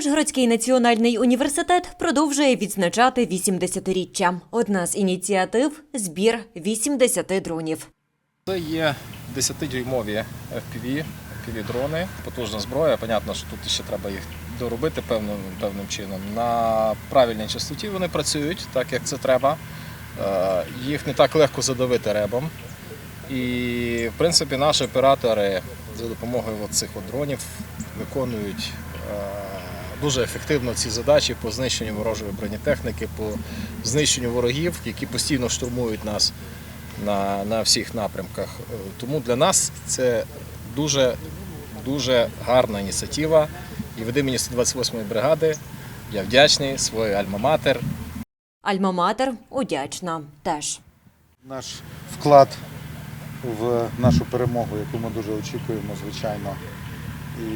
Ужгородський національний університет продовжує відзначати 80-річчя. Одна з ініціатив збір 80 дронів. Це є 10-дюймові FPV, FPV-дрони, потужна зброя. Понятно, що тут ще треба їх доробити певним, певним чином. На правильній частоті вони працюють так, як це треба. Е, Їх не так легко задавити ребом. І, в принципі, наші оператори за допомогою цих дронів виконують е, дуже ефективно ці задачі по знищенню ворожої бронетехніки, по знищенню ворогів, які постійно штурмують нас на, на всіх напрямках. Е, Тому для нас це дуже, дуже гарна ініціатива. І від імені 128-ї бригади я вдячний своїй альма-матер Альма-матер удячна теж. Наш вклад в нашу перемогу, яку ми дуже очікуємо, звичайно. І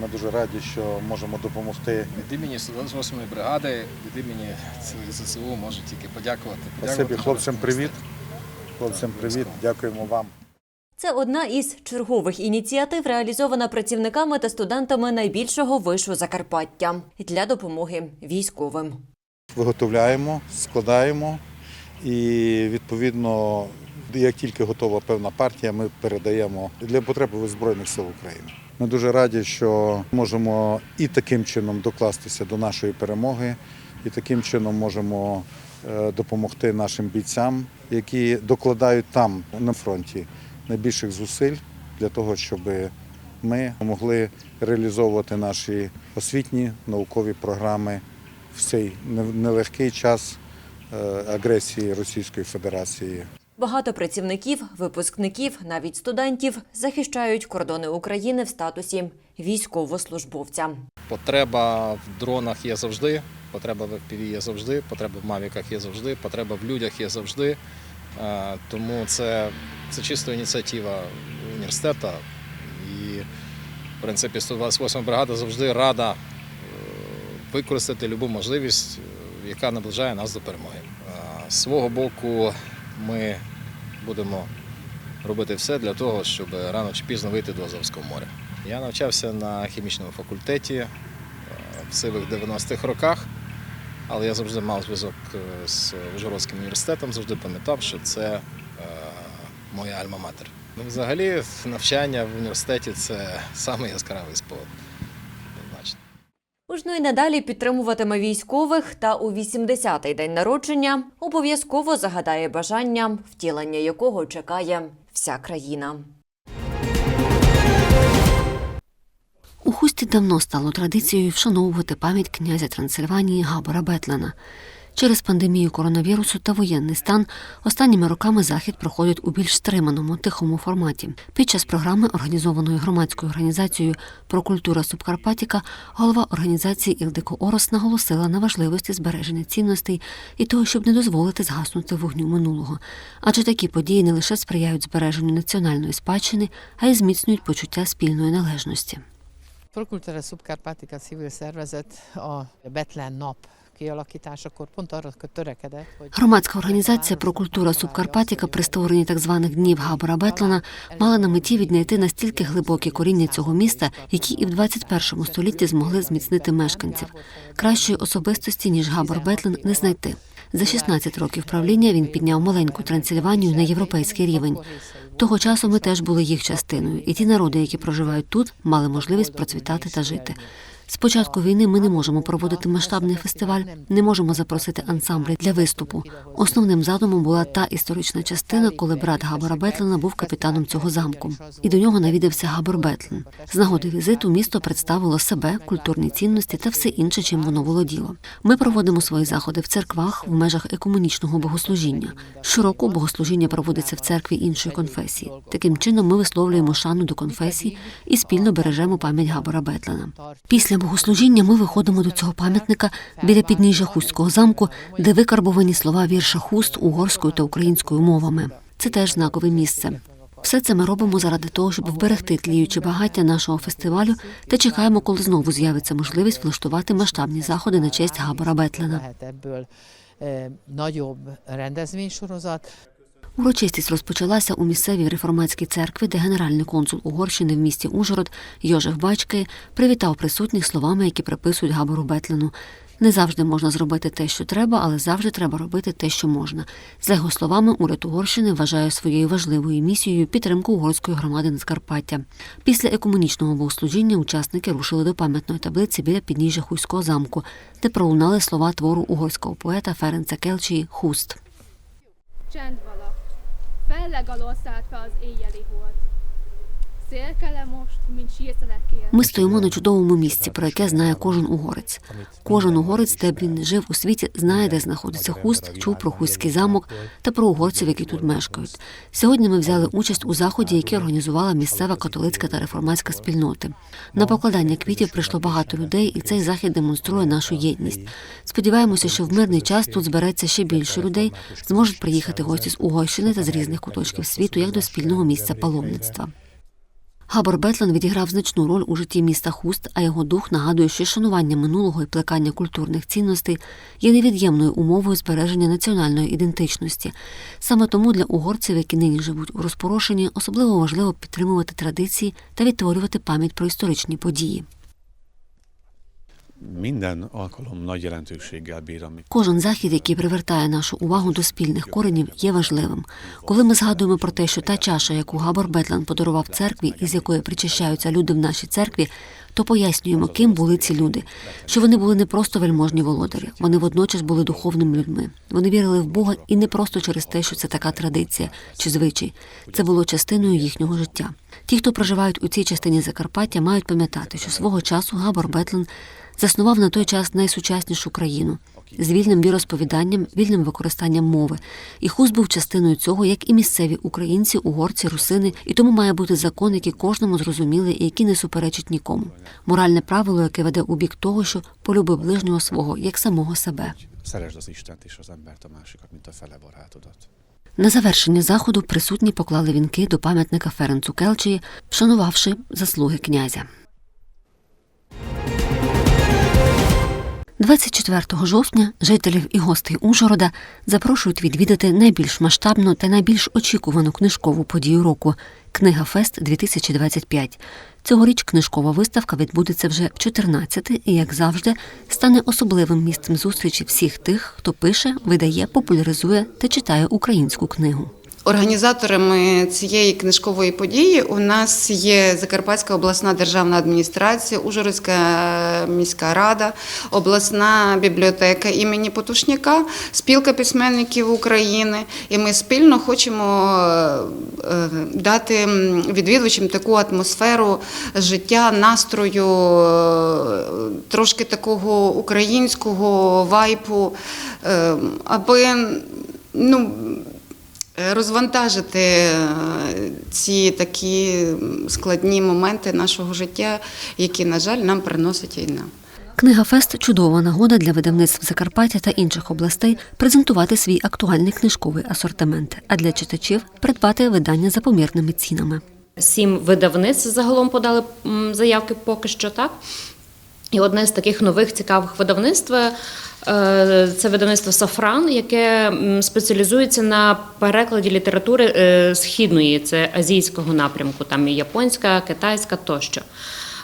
ми дуже раді, що можемо допомогти. від імені 128-ї бригади, від імені ЗСУ можу тільки подякувати. Спасибі хлопцям, привіт. Хлопцям, привіт. Дякуємо вам. Це одна із чергових ініціатив, реалізована працівниками та студентами найбільшого вишу Закарпаття для допомоги військовим. Виготовляємо, складаємо і відповідно, як тільки готова певна партія, ми передаємо для потреб Збройних сил України. Ми дуже раді, що можемо і таким чином докластися до нашої перемоги, і таким чином можемо е, допомогти нашим бійцям, які докладають там на фронті найбільших зусиль для того, щоб ми могли реалізовувати наші освітні наукові програми в цей нелегкий час е, агресії Російської Федерації. Багато працівників, випускників, навіть студентів захищають кордони України в статусі військовослужбовця. Потреба в дронах є завжди, потреба в FPV є завжди, потреба в мавіках є завжди, потреба в людях є завжди. Е, Тому це, це чисто ініціатива університету. І, в принципі, 128 бригада завжди рада е, використати будь-яку можливість, е, яка наближає нас до перемоги. З свого боку, ми будемо робити все для того, щоб рано чи пізно вийти до Азовського моря. Я навчався на хімічному факультеті е, в сивих 90-х роках, але я завжди мав зв'язок е, з Ужгородським університетом, завжди пам'ятав, що це е, моя альма-матер. Ну, взагалі, навчання в університеті це саме яскравий спогад. Однозначно. Ужно й надалі підтримуватиме військових та у 80-й день народження обов'язково загадає бажання, втілення якого чекає вся країна. У хусті давно стало традицією вшановувати пам'ять князя Трансильванії Габора Бетлена. Через пандемію коронавірусу та воєнний стан останніми роками захід проходить у більш стриманому тихому форматі. Під час програми, організованої громадською організацією про культура Субкарпатіка, голова організації Ілдико Орос наголосила на важливості збереження цінностей і того, щоб не дозволити згаснути вогню минулого. Адже такі події не лише сприяють збереженню національної спадщини, а й зміцнюють почуття спільної належності. Subkárpátika civil szervezet a Betlen nap kialakításakor pont arra törekedett, hogy Громадська організація про культура Субкарпатіка при створенні так званих днів Габора Бетлена мала на меті віднайти настільки глибокі коріння цього міста, які і в 21 столітті змогли зміцнити мешканців. Кращої особистості ніж Габор Бетлен не знайти. За 16 років правління він підняв маленьку Трансильванію на європейський рівень. Того часу ми теж були їх частиною, і ті народи, які проживають тут, мали можливість процвітати та жити. З початку війни ми не можемо проводити масштабний фестиваль, не можемо запросити ансамблі для виступу. Основним задумом була та історична частина, коли брат Габора Бетлена був капітаном цього замку. І до нього навідався Габор Бетлен. З нагоди візиту місто представило себе, культурні цінності та все інше, чим воно володіло. Ми проводимо свої заходи в церквах в межах екуменічного богослужіння. Щороку богослужіння проводиться в церкві іншої конфесії. Таким чином ми висловлюємо шану до конфесій і спільно бережемо пам'ять Габора Бетлена. Після богослужіння ми виходимо до цього пам'ятника біля підніжжя Хустського замку, де викарбовані слова вірша Хуст угорською та українською мовами. Це теж знакове місце. Все це ми робимо заради того, щоб вберегти тліючі багаття нашого фестивалю та чекаємо, коли знову з'явиться можливість влаштувати масштабні заходи на честь Габора Бетлена. Урочистість розпочалася у місцевій реформатській церкві, де генеральний консул Угорщини в місті Ужгород Йожеф Бачки привітав присутніх словами, які приписують Габору Бетлену. Не завжди можна зробити те, що треба, але завжди треба робити те, що можна. За його словами, уряд Угорщини вважає своєю важливою місією підтримку угорської громади на Скарпаття. Після екуменічного богослужіння учасники рушили до пам'ятної таблиці біля підніжжя Хуйського замку, де пролунали слова твору угорського поета Ференца Келчії Хуст. felleg alól szállt fel az éjjeli hold. Ми стоїмо на чудовому місці, про яке знає кожен угорець. Кожен угорець, де б він жив у світі, знає, де знаходиться хуст, чув про хуський замок та про угорців, які тут мешкають. Сьогодні ми взяли участь у заході, який організувала місцева католицька та реформатська спільноти. На покладання квітів прийшло багато людей, і цей захід демонструє нашу єдність. Сподіваємося, що в мирний час тут збереться ще більше людей, зможуть приїхати гості з Угорщини та з різних куточків світу, як до спільного місця паломництва. Габор Бетлен відіграв значну роль у житті міста Хуст, а його дух нагадує, що шанування минулого і плекання культурних цінностей є невід'ємною умовою збереження національної ідентичності. Саме тому для угорців, які нині живуть у розпорошенні, особливо важливо підтримувати традиції та відтворювати пам'ять про історичні події. Minden alkalom nagy Кожен захід, який привертає нашу увагу до спільних коренів, є важливим. Коли ми згадуємо про те, що та чаша, яку Габор Бетлан подарував церкві, і з якої причащаються люди в нашій церкві, то пояснюємо, ким були ці люди, що вони були не просто вельможні володарі, вони водночас були духовними людьми. Вони вірили в Бога і не просто через те, що це така традиція чи звичай. Це було частиною їхнього життя. Ті, хто проживають у цій частині Закарпаття, мають пам'ятати, що свого часу Габор Бетлен заснував на той час найсучаснішу країну з вільним віросповіданням, вільним використанням мови. І хуст був частиною цього, як і місцеві українці, угорці, русини, і тому має бути закон, який кожному зрозумілий і який не суперечить нікому. Моральне правило, яке веде у бік того, що полюби ближнього свого як самого себе. На завершення заходу присутні поклали вінки до пам'ятника Ференцу Келчії, вшанувавши заслуги князя. 24 жовтня жителів і гостей Ужгорода запрошують відвідати найбільш масштабну та найбільш очікувану книжкову подію року Книга Фест 2025. Цьогоріч книжкова виставка відбудеться вже в 14 і, як завжди, стане особливим місцем зустрічі всіх тих, хто пише, видає, популяризує та читає українську книгу. Організаторами цієї книжкової події у нас є Закарпатська обласна державна адміністрація, Ужгородська міська рада, обласна бібліотека імені Потушняка, спілка письменників України. І ми спільно хочемо е, е, дати відвідувачам таку атмосферу життя, настрою, е, трошки такого українського вайпу, е, аби ну. Е, Розвантажити е, ці такі складні моменти нашого життя, які, на жаль, нам приносить війна. Книга Фест чудова нагода для видавництв Закарпаття та інших областей презентувати свій актуальний книжковий асортимент, а для читачів придбати видання за помірними цінами. Сім видавництв загалом подали заявки поки що так. І одне з таких нових цікавих видавництв е, це видавництво Сафран, яке спеціалізується на перекладі літератури е, східної, це азійського напрямку, там і японська, китайська тощо.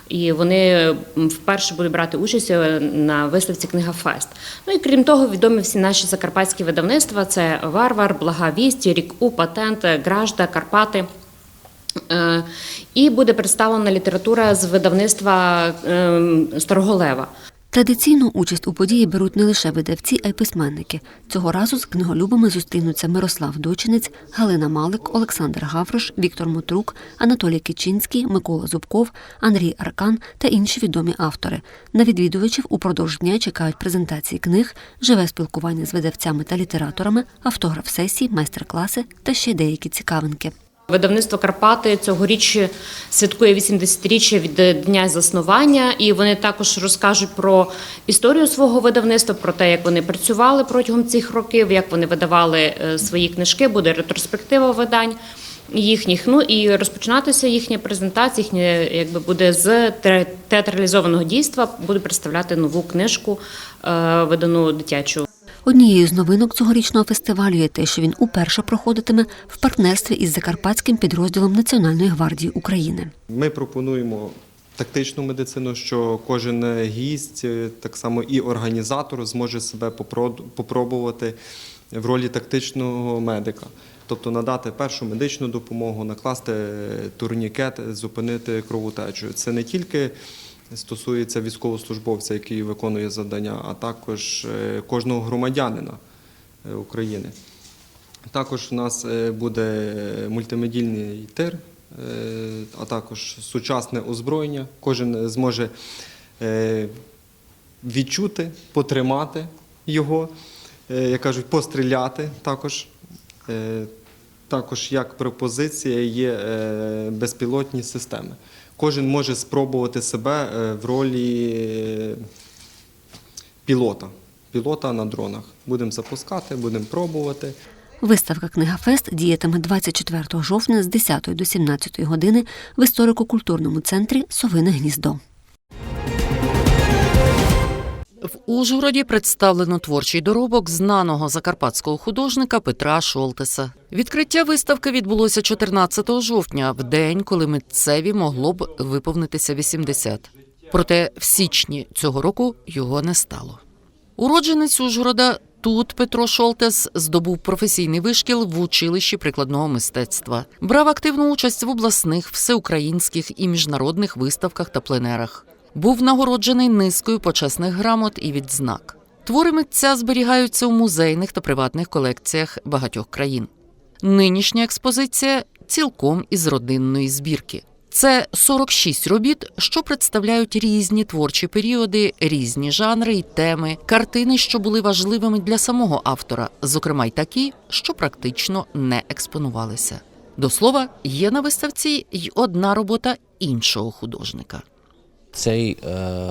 І вони вперше будуть брати участь е, на виставці Книга Фест. Ну і крім того, відомі всі наші закарпатські видавництва: це Варвар, Блага Вість, Рік У, Патент, Гражда, Карпати. Е, І буде представлена література з видавництва ем, Старого Традиційну участь у події беруть не лише видавці, а й письменники. Цього разу з книголюбами зустрінуться Мирослав Дочинець, Галина Малик, Олександр Гаврош, Віктор Мотрук, Анатолій Кичинський, Микола Зубков, Андрій Аркан та інші відомі автори. На відвідувачів упродовж дня чекають презентації книг, живе спілкування з видавцями та літераторами, автограф сесії, майстер-класи та ще деякі цікавинки. Видавництво Карпати цьогоріч святкує 80-річчя від дня заснування, і вони також розкажуть про історію свого видавництва, про те, як вони працювали протягом цих років, як вони видавали е, свої книжки. Буде ретроспектива видань їхніх. Ну і розпочинатися їхня презентація, їхня якби буде з те- театралізованого дійства. Буде представляти нову книжку, е, видану дитячу. Однією з новинок цьогорічного фестивалю є те, що він уперше проходитиме в партнерстві із закарпатським підрозділом Національної гвардії України. Ми пропонуємо тактичну медицину, що кожен гість, е, так само і організатор, зможе себе попро- попробувати в ролі тактичного медика. Тобто надати першу медичну допомогу, накласти турнікет, зупинити кровотечу. Це не тільки стосується військовослужбовця, який виконує завдання, а також е, кожного громадянина е, України. Також у нас е, буде мультимедійний тир, а також сучасне озброєння. Кожен зможе відчути, потримати його, як кажуть, постріляти також. Також як пропозиція є безпілотні системи. Кожен може спробувати себе е, в ролі е, пілота, пілота на дронах. Будемо запускати, будемо пробувати. Виставка Книга Фест діятиме 24 жовтня з 10 до 17 години в історико-культурному центрі Совине гніздо. В Ужгороді представлено творчий доробок знаного закарпатського художника Петра Шолтеса. Відкриття виставки відбулося 14 жовтня, в день, коли митцеві могло б виповнитися 80. Проте в січні цього року його не стало. Уродженець Ужгорода тут Петро Шолтес здобув професійний вишкіл в училищі прикладного мистецтва. Брав активну участь в обласних, всеукраїнських і міжнародних виставках та пленерах. Був нагороджений низкою почесних грамот і відзнак. Твори митця зберігаються у музейних та приватних колекціях багатьох країн. Нинішня експозиція цілком із родинної збірки. Це 46 робіт, що представляють різні творчі періоди, різні жанри й теми, картини, що були важливими для самого автора, зокрема й такі, що практично не експонувалися. До слова, є на виставці й одна робота іншого художника. Цей е,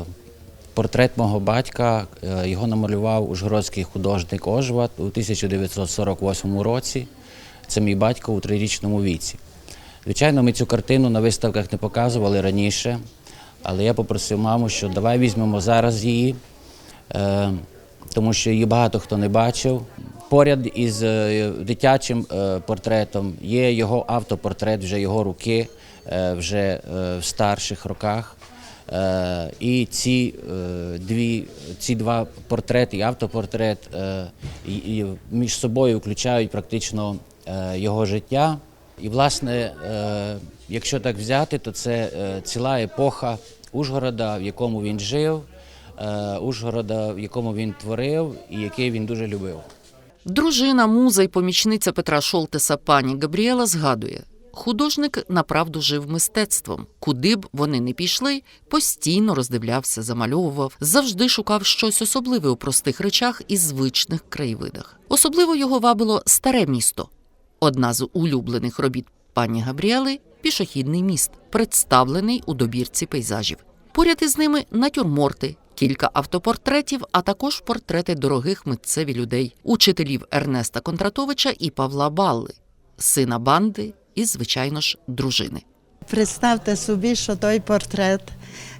портрет мого батька е, його намалював ужгородський художник Ожват у 1948 році. Це мій батько у трирічному віці. Звичайно, ми цю картину на виставках не показували раніше, але я попросив маму, що давай візьмемо зараз її, е, тому що її багато хто не бачив. Поряд із е, дитячим е, портретом є його автопортрет, вже його руки, е, вже е, в старших роках. Е, І ці е, дві, ці два портрети і автопортрет е, і- і між собою включають практично його життя. І, власне, якщо так взяти, то це ціла епоха Ужгорода, в якому він жив, Ужгорода, в якому він творив і який він дуже любив. Дружина, муза й помічниця Петра Шолтеса пані Габріела згадує: художник направду жив мистецтвом. Куди б вони не пішли, постійно роздивлявся, замальовував, завжди шукав щось особливе у простих речах і звичних краєвидах. Особливо його вабило старе місто. Одна з улюблених робіт пані Габріели пішохідний міст, представлений у добірці пейзажів. Поряд із ними натюрморти, кілька автопортретів, а також портрети дорогих митцеві людей, учителів Ернеста Контратовича і Павла Балли, сина банди і, звичайно ж, дружини. Представте собі, що той портрет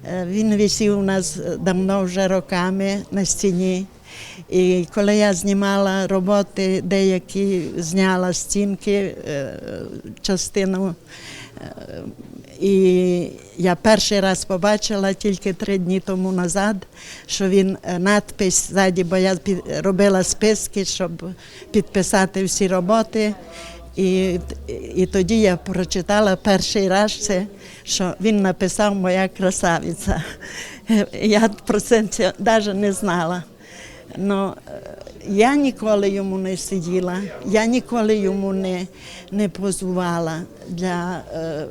е, він висів у нас давно вже роками на стіні. І коли я знімала роботи, деякі зняла стінки, е, частину. е, І я перший раз побачила тільки три дні тому назад, що він надпис ззаді, бо я робила списки, щоб підписати всі роботи. І, і тоді я прочитала перший раз це, що він написав Моя красавиця. Я про це навіть не знала. Ну, е, я ніколи йому не сиділа, я ніколи йому не, не позувала. Для, е,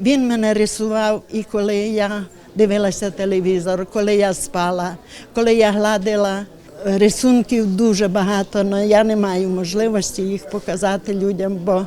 він мене рисував і коли я дивилася телевізор, коли я спала, коли я гладила. Рисунків дуже багато, але я не маю можливості їх показати людям, бо,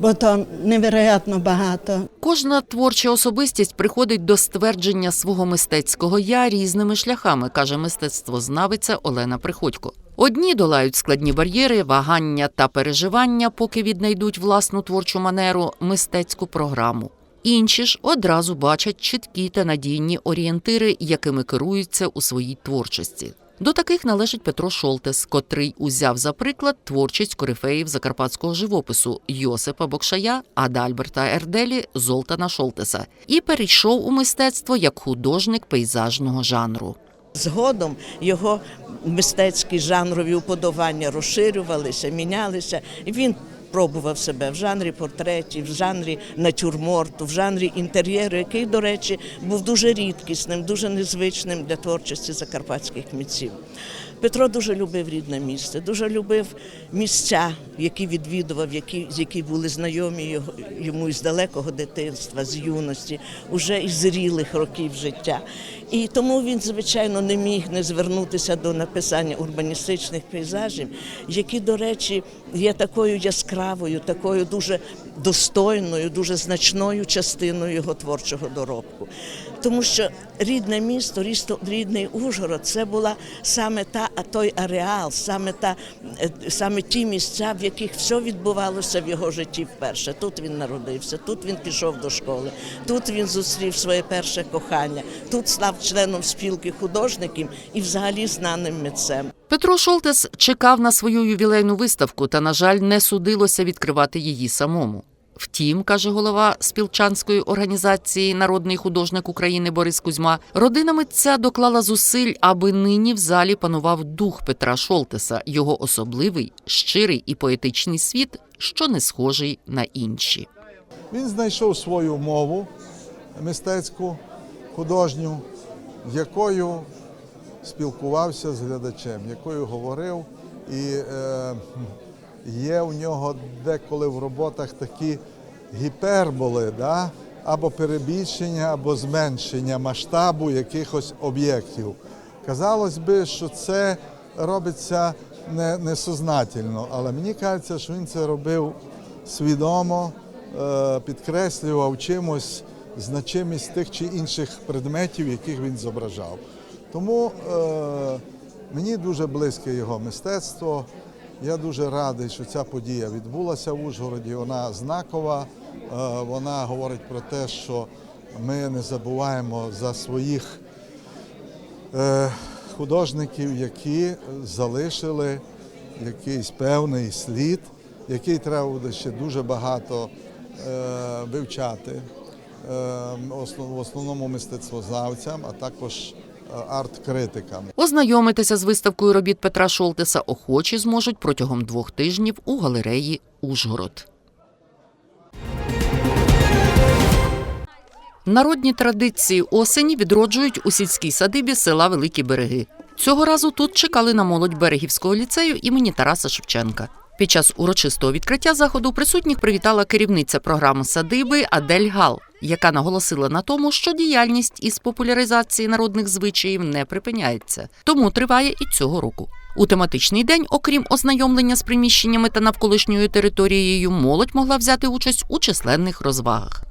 бо то невероятно багато. Кожна творча особистість приходить до ствердження свого мистецького я різними шляхами, каже мистецтвознавиця Олена Приходько. Одні долають складні бар'єри, вагання та переживання, поки віднайдуть власну творчу манеру, мистецьку програму. Інші ж одразу бачать чіткі та надійні орієнтири, якими керуються у своїй творчості. До таких належить Петро Шолтес, котрий узяв за приклад творчість корифеїв закарпатського живопису Йосипа Бокшая, Адальберта Ерделі, Золтана Шолтеса і перейшов у мистецтво як художник пейзажного жанру. Згодом його мистецькі жанрові уподобання розширювалися, мінялися. Він пробував себе в жанрі портретів, в жанрі натюрморту, в жанрі інтер'єру, який, до речі, був дуже рідкісним, дуже незвичним для творчості закарпатських митців. Петро дуже любив рідне місце, дуже любив місця, які відвідував, які, з які були знайомі його, йому із далекого дитинства, з юності, уже із зрілих років життя. І тому він, звичайно, не міг не звернутися до написання урбаністичних пейзажів, які, до речі, є такою яскравою, такою дуже достойною, дуже значною частиною його творчого доробку. Тому що рідне місто, рідний Ужгород, це була саме та той ареал, саме та е, саме ті місця, в яких все відбувалося в його житті вперше. Тут він народився, тут він пішов до школи, тут він зустрів своє перше кохання, тут став членом спілки художників і взагалі знаним митцем. Петро Шолтес чекав на свою ювілейну виставку та, на жаль, не судилося відкривати її самому. Втім, каже голова спілчанської організації Народний художник України Борис Кузьма, родина митця доклала зусиль, аби нині в залі панував дух Петра Шолтеса, його особливий, щирий і поетичний світ, що не схожий на інші. Він знайшов свою мову мистецьку, художню, якою спілкувався з глядачем, якою говорив. І е, є у нього деколи в роботах такі гіперболи, да? або перебільшення, або зменшення масштабу якихось об'єктів. Казалось би, що це робиться не, несознательно, але мені кажеться, що він це робив свідомо, е, підкреслював чимось значимість тих чи інших предметів, яких він зображав. Тому е, мені дуже близьке його мистецтво. Я дуже радий, що ця подія відбулася в Ужгороді. Вона знакова. Е, Вона говорить про те, що ми не забуваємо за своїх е, художників, які залишили якийсь певний слід, який треба буде ще дуже багато е, вивчати. е, В основному мистецтвознавцям, а також арт-критикам. Ознайомитися з виставкою робіт Петра Шолтеса охочі зможуть протягом двох тижнів у галереї Ужгород. Народні традиції осені відроджують у сільській садибі села Великі Береги. Цього разу тут чекали на молодь Берегівського ліцею імені Тараса Шевченка. Під час урочистого відкриття заходу присутніх привітала керівниця програми садиби Адель Гал, яка наголосила на тому, що діяльність із популяризації народних звичаїв не припиняється, тому триває і цього року. У тематичний день, окрім ознайомлення з приміщеннями та навколишньою територією, молодь могла взяти участь у численних розвагах.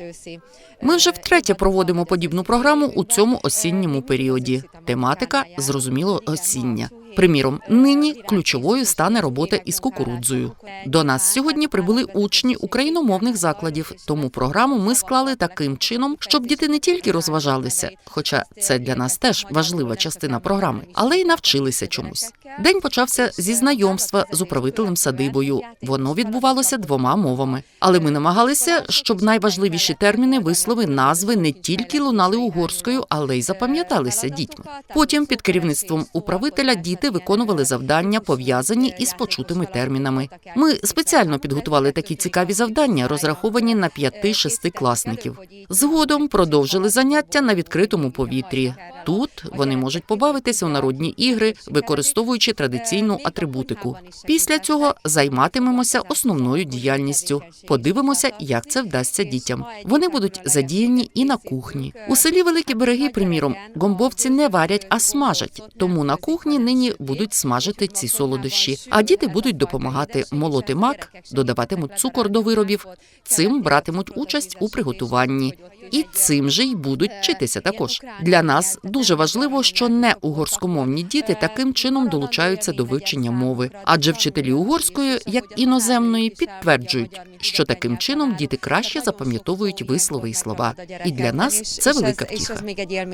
Őszi. Ми вже втретє проводимо подібну програму у цьому осінньому періоді. Тематика зрозуміло осіння. Приміром, нині ключовою стане робота із кукурудзою. До нас сьогодні прибули учні україномовних закладів, тому програму ми склали таким чином, щоб діти не тільки розважалися, хоча це для нас теж важлива частина програми, але й навчилися чомусь. День почався зі знайомства з управителем садибою. Воно відбувалося двома мовами. Але ми намагалися, щоб найважливіші терміни, вислови, назви не тільки лунали угорською, але й запам'яталися дітьми. Потім під керівництвом управителя діти виконували завдання, пов'язані із почутими термінами. Ми спеціально підготували такі цікаві завдання, розраховані на 5-6 класників. Згодом продовжили заняття на відкритому повітрі. Тут вони можуть побавитися у народні ігри, використовуючи традиційну атрибутику. Після цього займатимемося основною діяльністю. Подивимося, як це вдасться дітям. Вони будуть задіяні і на кухні. У селі Великі Береги, приміром, гомбовці не варять, а смажать. Тому на кухні нині будуть смажити ці солодощі. А діти будуть допомагати молоти мак, додаватимуть цукор до виробів. Цим братимуть участь у приготуванні. І цим же й будуть вчитися також. Для нас дуже важливо, що не угорськомовні діти таким чином долучаються до вивчення мови, адже вчителі угорської, як іноземної, підтверджують, що таким чином діти краще запам'ятовують вислови і слова. І для нас це велика втіха. még egy.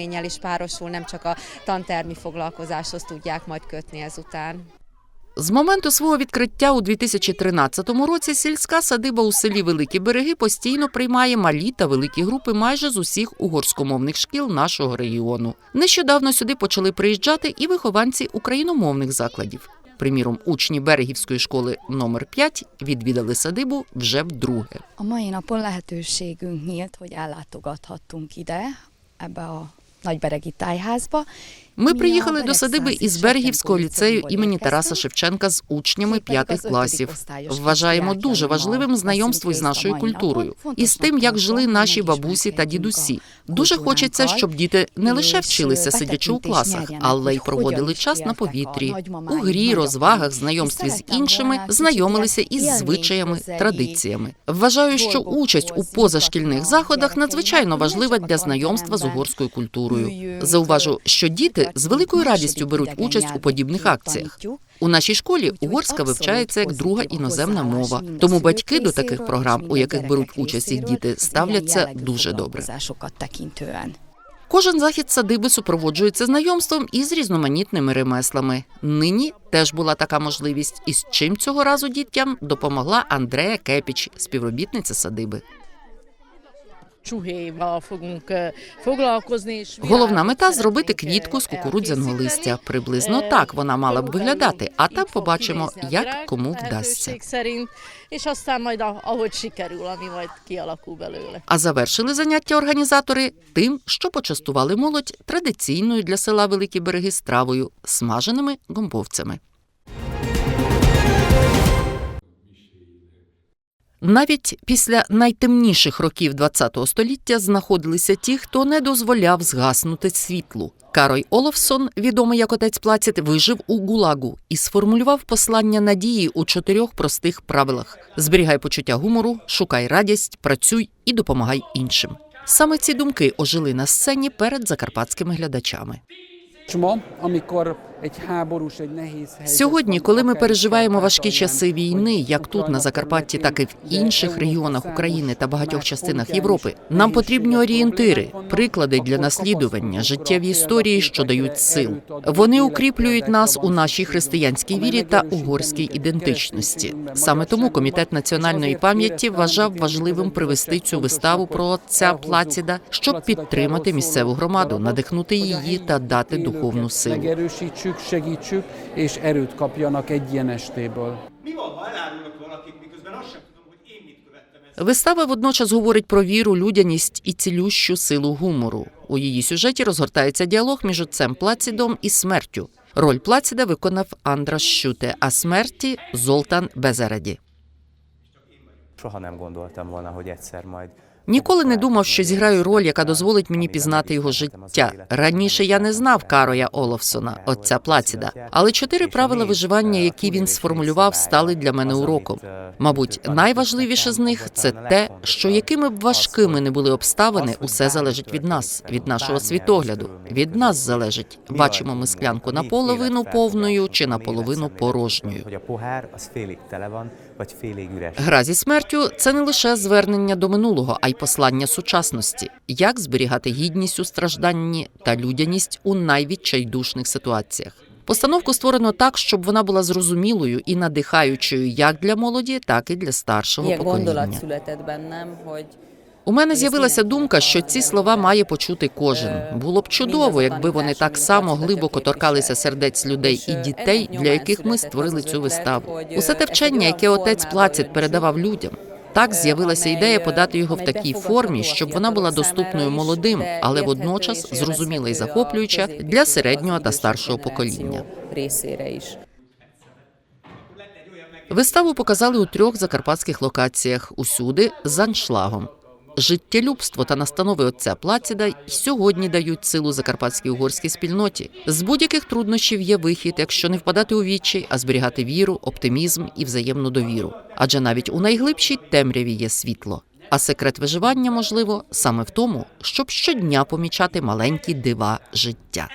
З моменту свого відкриття у 2013 році сільська садиба у селі Великі Береги постійно приймає малі та великі групи майже з усіх угорськомовних шкіл нашого регіону. Нещодавно сюди почали приїжджати і вихованці україномовних закладів. Приміром, учні берегівської школи номер 5 відвідали садибу вже вдруге. A mai napon lehetőségünk nyílt, hogy ellátogathattunk ide, ebbe a. Ми приїхали до садиби із Бергівського ліцею імені Тараса Шевченка з учнями п'ятих класів. Вважаємо дуже важливим знайомство із нашою культурою і з тим, як жили наші бабусі та дідусі. Дуже хочеться, щоб діти не лише вчилися сидячи у класах, але й проводили час на повітрі, у грі, розвагах, знайомстві з іншими, знайомилися із звичаями, традиціями. Вважаю, що участь у позашкільних заходах надзвичайно важлива для знайомства з угорською культурою. Зауважу, що діти з великою радістю беруть участь у подібних акціях. У нашій школі угорська вивчається як друга іноземна мова. Тому батьки до таких програм, у яких беруть участь їх діти, ставляться дуже добре. Кожен захід садиби супроводжується знайомством із різноманітними ремеслами. Нині теж була така можливість, і з чим цього разу дітям допомогла Андрея Кепіч, співробітниця садиби. Головна мета зробити квітку з кукурудзяного листя. Приблизно так вона мала б виглядати, а там побачимо, як кому вдасться. А завершили заняття організатори тим, що почастували молодь традиційною для села Великі Береги стравою смаженими гомбовцями. Навіть після найтемніших років ХХ століття знаходилися ті, хто не дозволяв згаснути світлу. Карой Олафсон, відомий як отець Плаціт, вижив у гулагу і сформулював послання надії у чотирьох простих правилах: зберігай почуття гумору, шукай радість, працюй і допомагай іншим. Саме ці думки ожили на сцені перед закарпатськими глядачами. Сьогодні, коли ми переживаємо важкі часи війни, як тут на Закарпатті, так і в інших регіонах України та багатьох частинах Європи, нам потрібні орієнтири, приклади для наслідування, життєві історії, що дають сил. Вони укріплюють нас у нашій християнській вірі та угорській ідентичності. Саме тому комітет національної пам'яті вважав важливим привести цю виставу про отця Плаціда, щоб підтримати місцеву громаду, надихнути її та дати духовну силу. Megerősítsük, segítsük, és erőt kapjanak egy ilyen estéből. Вистава водночас говорить про віру, людяність і цілющу силу гумору. У її сюжеті розгортається діалог між отцем Плацідом і смертю. Роль Плаціда виконав Андрас Щуте, а смерті Золтан Безераді. Soha nem gondoltam volna, hogy egyszer majd Ніколи не думав, що зіграю роль, яка дозволить мені пізнати його життя. Раніше я не знав Кароя Олафсона, отця Плаціда, але чотири правила виживання, які він сформулював, стали для мене уроком. Мабуть, найважливіше з них це те, що якими б важкими не були обставини, усе залежить від нас, від нашого світогляду. Від нас залежить, бачимо ми склянку наполовину повною чи наполовину порожньою. Гра зі смертю це не лише звернення до минулого, а й послання сучасності, як зберігати гідність у стражданні та людяність у найвідчайдушних ситуаціях. Постановку створено так, щоб вона була зрозумілою і надихаючою як для молоді, так і для старшого покоління. У мене з'явилася думка, що ці слова має почути кожен. Було б чудово, якби вони так само глибоко торкалися сердець людей і дітей, для яких ми створили цю виставу. Усе те вчення, яке отець Плацід передавав людям. Так з'явилася ідея подати його в такій формі, щоб вона була доступною молодим, але водночас зрозуміла і захоплююча для середнього та старшого покоління. Виставу показали у трьох закарпатських локаціях усюди з аншлагом. Життєлюбство та настанови отця Плаціда й сьогодні дають силу закарпатській угорській спільноті. З будь-яких труднощів є вихід, якщо не впадати у відчай, а зберігати віру, оптимізм і взаємну довіру. Адже навіть у найглибшій темряві є світло. А секрет виживання можливо саме в тому, щоб щодня помічати маленькі дива життя.